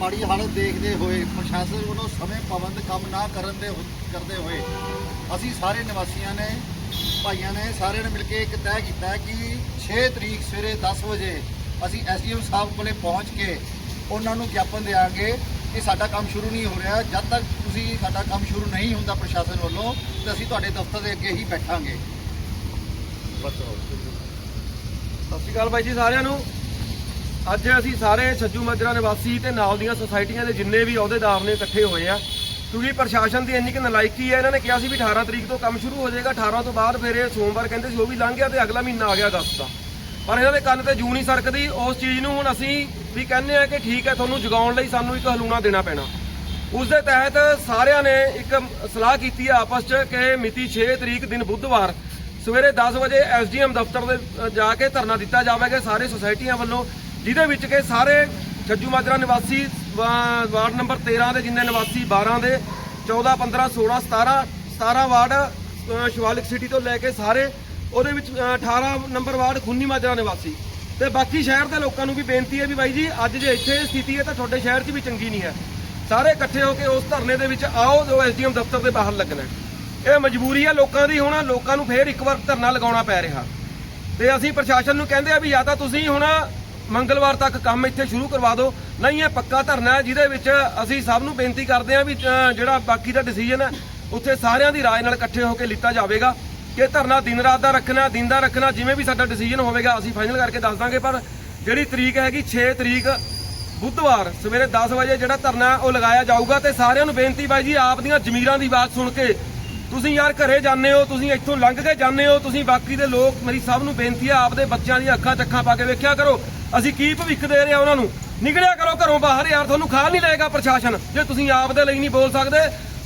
ਮਾੜੀ ਹਾਲਤ ਦੇਖਦੇ ਹੋਏ ਪ੍ਰਸ਼ਾਸਨ ਵੱਲੋਂ ਸਮੇਂ ਪਾਬੰਦ ਕੰਮ ਨਾ ਕਰਨ ਦੇ ਕਰਦੇ ਹੋਏ ਅਸੀਂ ਸਾਰੇ ਨਿਵਾਸੀਆਂ ਨੇ, ਭਾਈਆਂ ਨੇ ਸਾਰਿਆਂ ਨੇ ਮਿਲ ਕੇ ਇੱਕ ਤੈਅ ਕੀਤਾ ਕਿ 6 ਤਰੀਕ ਸਵੇਰੇ 10 ਵਜੇ ਅਸੀਂ ਐਸਡੀਐਮ ਸਾਹਿਬ ਕੋਲੇ ਪਹੁੰਚ ਕੇ ਉਹਨਾਂ ਨੂੰ ਗਿਆਪਨ ਦੇਾਂਗੇ ਕਿ ਸਾਡਾ ਕੰਮ ਸ਼ੁਰੂ ਨਹੀਂ ਹੋ ਰਿਹਾ। ਜਦ ਤੱਕ ਤੁਸੀਂ ਸਾਡਾ ਕੰਮ ਸ਼ੁਰੂ ਨਹੀਂ ਹੁੰਦਾ ਪ੍ਰਸ਼ਾਸਨ ਵੱਲੋਂ, ਤਾਂ ਅਸੀਂ ਤੁਹਾਡੇ ਦਫ਼ਤਰ ਦੇ ਅੱਗੇ ਹੀ ਬੈਠਾਂਗੇ। ਸਤਿ ਸ਼੍ਰੀ ਅਕਾਲ ਬਾਈ ਜੀ ਸਾਰਿਆਂ ਨੂੰ। ਅੱਜ ਅਸੀਂ ਸਾਰੇ ਛੱਜੂ ਮਾਜਰਾ ਨਿਵਾਸੀ ਤੇ ਨਾਲ ਦੀਆਂ ਸੁਸਾਇਟੀਆਂ ਦੇ ਜਿੰਨੇ ਵੀ ਅਹੁਦੇਦਾਰ ਨੇ ਇਕੱਠੇ ਹੋਏ ਆ, ਕਿਉਂਕਿ ਪ੍ਰਸ਼ਾਸਨ ਦੀ ਇੰਨੀ ਕਿ ਨਲਾਇਕੀ ਹੈ, ਇਹਨਾਂ ਨੇ ਕਿਹਾ ਸੀ ਵੀ 18 ਤਰੀਕ ਤੋਂ ਕੰਮ ਸ਼ੁਰੂ ਹੋ ਜਾਏਗਾ 18 ਤੋਂ ਬਾਅਦ ਫਿਰ ਇਹ ਸੋਮਵਾਰ ਕਹਿੰਦੇ ਸੀ, ਉਹ ਵੀ ਲੰਘ ਗਿਆ ਤੇ ਅਗਲਾ ਮਹੀਨਾ ਆ ਗਿਆ ਅਗਸਤ ਦਾ। ਪਰ ਇਹਨਾਂ ਦੇ ਕੰਨ ਤੇ ਜੂ ਨਹੀਂ ਸਰਕਦੀ, ਉਸ ਚੀਜ਼ ਨੂੰ ਹੁਣ ਅਸੀਂ ਵੀ ਕਹਿੰਦੇ ਆ ਕਿ ਠੀਕ ਹੈ, ਤੁਹਾਨੂੰ ਜਗਾਉਣ ਲਈ ਸਾਨੂੰ ਇੱਕ ਹਲੂਣਾ ਦੇਣਾ ਪੈਣਾ। ਉਸ ਦੇ ਤਹਿਤ ਸਾਰਿਆਂ ਨੇ ਇੱਕ ਸਲਾਹ ਕੀਤੀ ਹੈ ਆਪਸ 'ਚ ਕਿ ਮਿਤੀ 6 ਤਰੀਕ ਦਿਨ ਬੁੱਧਵਾਰ ਸਵੇਰੇ 10 ਵਜੇ ਐਸਡੀਐਮ ਦਫ਼ਤਰ ਦੇ ਜਾ ਕੇ ਧਰਨਾ ਦਿੱਤਾ ਜਾਵੇਗਾ, ਸਾਰੇ ਸੁਸਾਇਟੀਆਂ ਵੱਲੋਂ। ਜਿਹਦੇ ਵਿੱਚ ਕਿ ਸਾਰੇ ਛੱਜੂ ਮਾਜਰਾ ਨਿਵਾਸੀ ਵਾ- ਵਾਰਡ ਨੰਬਰ 13 ਦੇ ਜਿੰਨੇ ਨਿਵਾਸੀ 12 ਦੇ 14 15 16 17 17 ਵਾਰਡ ਸ਼ਿਵਾਲਿਕ ਸਿਟੀ ਤੋਂ ਲੈ ਕੇ ਸਾਰੇ ਉਹਦੇ ਵਿੱਚ ਅ, 18 ਨੰਬਰ ਵਾਰਡ ਖੁੰਨੀ ਮਾਜਰਾ ਨਿਵਾਸੀ। ਤੇ ਬਾਕੀ ਸ਼ਹਿਰ ਦੇ ਲੋਕਾਂ ਨੂੰ ਵੀ ਬੇਨਤੀ ਹੈ ਵੀ ਬਾਈ ਜੀ ਅੱਜ ਜੇ ਇੱਥੇ ਸਥਿਤੀ ਹੈ ਤਾਂ ਤੁਹਾਡੇ ਸ਼ਹਿਰ 'ਚ ਵੀ ਚੰਗੀ ਨਹੀਂ ਹੈ। ਸਾਰੇ ਇਕੱਠੇ ਹੋ ਕੇ ਉਸ ਧਰਨੇ ਦੇ ਵਿੱਚ ਆਓ ਜੋ ਐਸਡੀਐਮ ਦਫ਼ਤਰ ਦੇ ਬਾਹਰ ਲੱਗਣਾ ਇਹ ਮਜਬੂਰੀ ਹੈ ਲੋਕਾਂ ਦੀ ਹੁਣ ਲੋਕਾਂ ਨੂੰ ਫੇਰ ਇੱਕ ਵਾਰ ਧਰਨਾ ਲਗਾਉਣਾ ਪੈ ਰਿਹਾ। ਤੇ ਅਸੀਂ ਪ੍ਰਸ਼ਾਸਨ ਨੂੰ ਕਹਿੰਦੇ ਆ ਵੀ ਜਾਂ ਤਾਂ ਤੁਸੀਂ ਹੁਣ ਮੰਗਲਵਾਰ ਤੱਕ ਕੰਮ ਇੱਥੇ ਸ਼ੁਰੂ ਕਰਵਾ ਦਿਓ। ਨਹੀਂ ਇਹ ਪੱਕਾ ਧਰਨਾ ਹੈ, ਜਿਹਦੇ ਵਿੱਚ ਅਸੀਂ ਸਭ ਨੂੰ ਬੇਨਤੀ ਕਰਦੇ ਹਾਂ ਵੀ ਜਿਹੜਾ ਬਾਕੀ ਦਾ ਡਿਸੀਜਨ ਹੈ, ਉੱਥੇ ਸਾਰਿਆਂ ਦੀ ਰਾਏ ਨਾਲ ਇਕੱਠੇ ਹੋ ਕੇ ਲਿੱਤਾ ਜਾਵੇਗਾ। ਕਿ ਧਰਨਾ ਦਿਨ ਰਾਤ ਦਾ ਰੱਖਣਾ, ਦਿਨ ਦਾ ਰੱਖਣਾ, ਜਿਵੇਂ ਵੀ ਸਾਡਾ ਡਿਸੀਜਨ ਹੋਵੇਗਾ, ਅਸੀਂ ਫਾਈਨਲ ਕਰਕੇ ਦੱਸ ਦਾਂਗੇ। ਪਰ ਜਿਹੜੀ ਤਰੀਕ ਹੈਗੀ 6 ਤਰੀਕ, ਬੁੱਧਵਾਰ, ਸਵੇਰੇ 10 ਵਜੇ ਜਿਹੜਾ ਧਰਨਾ ਉਹ ਲਗਾਇਆ ਜਾਊਗਾ। ਤੇ ਸਾਰਿਆਂ ਨੂੰ ਬੇਨਤੀ ਬਾਈ ਜੀ, ਆਪ ਦੀਆਂ ਜ਼ਮੀਰਾਂ ਦੀ ਆਵਾਜ਼ ਸੁਣ ਕੇ। ਤੁਸੀਂ ਯਾਰ ਘਰੇ ਜਾਂਦੇ ਹੋ, ਤੁਸੀਂ ਇੱਥੋਂ ਲੰਘ ਕੇ ਜਾਂਦੇ ਹੋ, ਤੁਸੀਂ ਬਾਕੀ ਦੇ ਲੋਕ, ਮੇਰੀ ਸਭ ਨੂੰ ਬੇਨਤੀ ਹੈ, ਆਪਦੇ ਬੱਚਿਆਂ ਦੀਆਂ ਅੱਖਾਂ ਚੱਖਾਂ ਪਾ ਕੇ ਵੇਖਿਆ ਕਰੋ। ਅਸੀਂ ਕੀ ਭਵਿੱਖ ਦੇ ਰਹੇ ਆ ਉਹਨਾਂ ਨੂੰ? ਨਿਕਲਿਆ ਕਰੋ ਘਰੋਂ ਬਾਹਰ ਯਾਰ, ਤੁਹਾਨੂੰ ਖਾਣ ਨਹੀਂ ਲਏਗਾ ਪ੍ਰਸ਼ਾਸਨ। ਜੇ ਤੁਸੀਂ ਆਪ ਦੇ ਲਈ ਨਹੀਂ ਬੋਲ ਸਕਦੇ,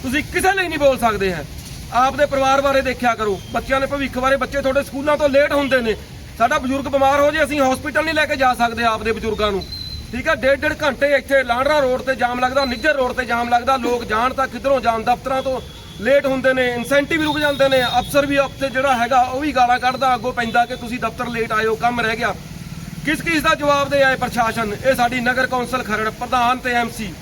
ਤੁਸੀਂ ਕਿਸੇ ਲਈ ਨਹੀਂ ਬੋਲ ਸਕਦੇ ਹੈ। ਆਪ ਦੇ ਪਰਿਵਾਰ ਬਾਰੇ ਦੇਖਿਆ ਕਰੋ। ਬੱਚਿਆਂ ਦੇ ਭਵਿੱਖ ਬਾਰੇ ਬੱਚੇ ਤੁਹਾਡੇ ਸਕੂਲਾਂ ਤੋਂ ਲੇਟ ਹੁੰਦੇ ਨੇ। ਸਾਡਾ ਬਜ਼ੁਰਗ ਬਿਮਾਰ ਹੋ ਜੇ, ਅਸੀਂ ਹਸਪੀਟਲ ਨਹੀਂ ਲੈ ਕੇ ਜਾ ਸਕਦੇ ਆਪ ਦੇ ਬਜ਼ੁਰਗਾਂ ਨੂੰ। ਠੀਕ ਹੈ ਡੇਢ ਡੇਢ ਘੰਟੇ ਇੱਥੇ ਲਾਂਡਰਾ ਰੋਡ ਤੇ ਜਾਮ ਲੱਗਦਾ, ਨਿੱਜਰ ਰੋਡ ਤੇ ਜਾਮ ਲੱਗਦਾ। ਲੋਕ ਜਾਣ ਤਾਂ ਕਿਧਰੋਂ ਜਾਣ, ਦਫ਼ਤਰਾਂ ਤੋਂ ਲੇਟ ਹੁੰਦੇ ਨੇ ਇਨਸੈਂਟਿਵ ਰੁਕ ਜਾਂਦੇ ਨੇ। ਅਫਸਰ ਵੀ ਉੱਥੇ ਜਿਹੜਾ ਹੈਗਾ, ਉਹ ਵੀ ਗਾਲਾਂ ਕੱਢਦਾ, ਅੱਗੋਂ ਪੈਂਦਾ ਕਿ ਤੁਸੀਂ ਦਫ਼ਤਰ ਲੇਟ ਆਇਓ, ਕੰਮ ਰਹਿ ਗਿਆ। ਕਿਸ ਕਿਸ ਦਾ ਜਵਾਬ ਦੇ ਆਏ ਪ੍ਰਸ਼ਾਸਨ? ਇਹ ਸਾਡੀ ਨਗਰ ਕੌਂਸਲ ਖਰੜ, ਪ੍ਰਧਾਨ ਤੇ ਐਮਸੀ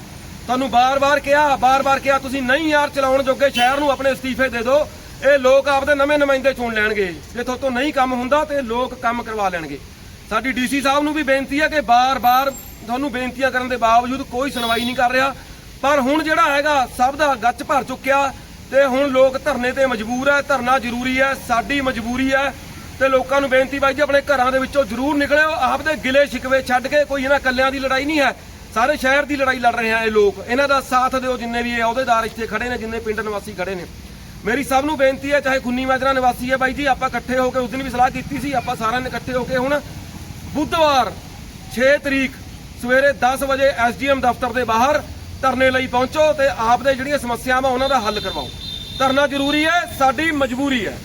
ਤੁਹਾਨੂੰ ਬਾਰ-ਬਾਰ ਕਿਹਾ ਬਾਰ-ਬਾਰ ਕਿਹਾ, ਤੁਸੀਂ ਨਹੀਂ ਯਾਰ ਚਲਾਉਣ ਜੋਗੇ, ਸ਼ਹਿਰ ਨੂੰ ਆਪਣੇ ਅਸਤੀਫੇ ਦੇ ਦਿਓ। ਇਹ ਲੋਕ ਆਪਦੇ ਨਵੇਂ ਨੁਮਾਇੰਦੇ ਚੁਣ ਲੈਣਗੇ। ਜੇ ਤੁਹਾਡੇ ਤੋਂ ਨਹੀਂ ਕੰਮ ਹੁੰਦਾ, ਤੇ ਲੋਕ ਕੰਮ ਕਰਵਾ ਲੈਣਗੇ। ਸਾਡੀ ਡੀਸੀ ਸਾਹਿਬ ਨੂੰ ਵੀ ਬੇਨਤੀ ਹੈ ਕਿ ਬਾਰ-ਬਾਰ ਤੁਹਾਨੂੰ ਬੇਨਤੀਆਂ ਕਰਨ ਦੇ ਬਾਵਜੂਦ ਕੋਈ ਸੁਣਵਾਈ ਨਹੀਂ ਕਰ ਰਿਹਾ। ਪਰ ਹੁਣ ਜਿਹੜਾ ਹੈਗਾ, ਸਭ ਦਾ ਗੱਚ ਭਰ ਚੁੱਕਿਆ ਤੇ ਹੁਣ ਲੋਕ ਧਰਨੇ ਤੇ ਮਜਬੂਰ ਹੈ, ਧਰਨਾ ਜ਼ਰੂਰੀ ਹੈ, ਸਾਡੀ ਮਜਬੂਰੀ ਹੈ। ਤੇ ਲੋਕਾਂ ਨੂੰ ਬੇਨਤੀ ਬਾਈ ਜੀ, ਆਪਣੇ ਘਰਾਂ ਦੇ ਵਿੱਚੋਂ ਜ਼ਰੂਰ ਨਿਕਲਿਓ। ਆਪਦੇ ਗਿਲੇ ਸ਼ਿਕਵੇ ਛੱਡ ਕੇ ਕੋਈ ਇਹਨਾਂ ਕੱਲਿਆਂ ਦੀ ਲੜਾਈ ਨਹੀਂ ਹੈ। ਸਾਰੇ ਸ਼ਹਿਰ ਦੀ ਲੜਾਈ ਲੜ ਰਹੇ ਆ ਇਹ ਲੋਕ। ਇਹਨਾਂ ਦਾ ਸਾਥ ਦਿਓ ਜਿੰਨੇ ਵੀ ਇਹ ਅਹੁਦੇਦਾਰ ਇੱਥੇ ਖੜੇ ਨੇ, ਜਿੰਨੇ ਪਿੰਡ ਨਿਵਾਸੀ ਖੜੇ ਨੇ। ਮੇਰੀ ਸਭ ਨੂੰ ਬੇਨਤੀ ਹੈ, ਚਾਹੇ ਖੁੰਨੀ ਮਾਜਰਾ ਨਿਵਾਸੀ ਹੈ ਬਾਈ ਜੀ, ਆਪਾਂ ਇਕੱਠੇ ਹੋ ਕੇ ਉਸ ਦਿਨ ਵੀ ਸਲਾਹ ਕੀਤੀ ਸੀ, ਆਪਾਂ ਸਾਰਿਆਂ ਨੇ ਇਕੱਠੇ ਹੋ ਕੇ ਹੁਣ ਬੁੱਧਵਾਰ 6 ਤਰੀਕ ਸਵੇਰੇ 10 ਵਜੇ ਐਸਡੀਐਮ ਦਫ਼ਤਰ ਦੇ ਬਾਹਰ ਧਰਨੇ ਲਈ ਪਹੁੰਚੋ ਤੇ ਆਪ ਦੇ ਜਿਹੜੀਆਂ ਸਮੱਸਿਆਵਾਂ ਉਹਨਾਂ ਦਾ ਹੱਲ ਕਰਵਾਓ। ਧਰਨਾ ਜ਼ਰੂਰੀ ਹੈ, ਸਾਡੀ ਮਜਬੂਰੀ ਹੈ।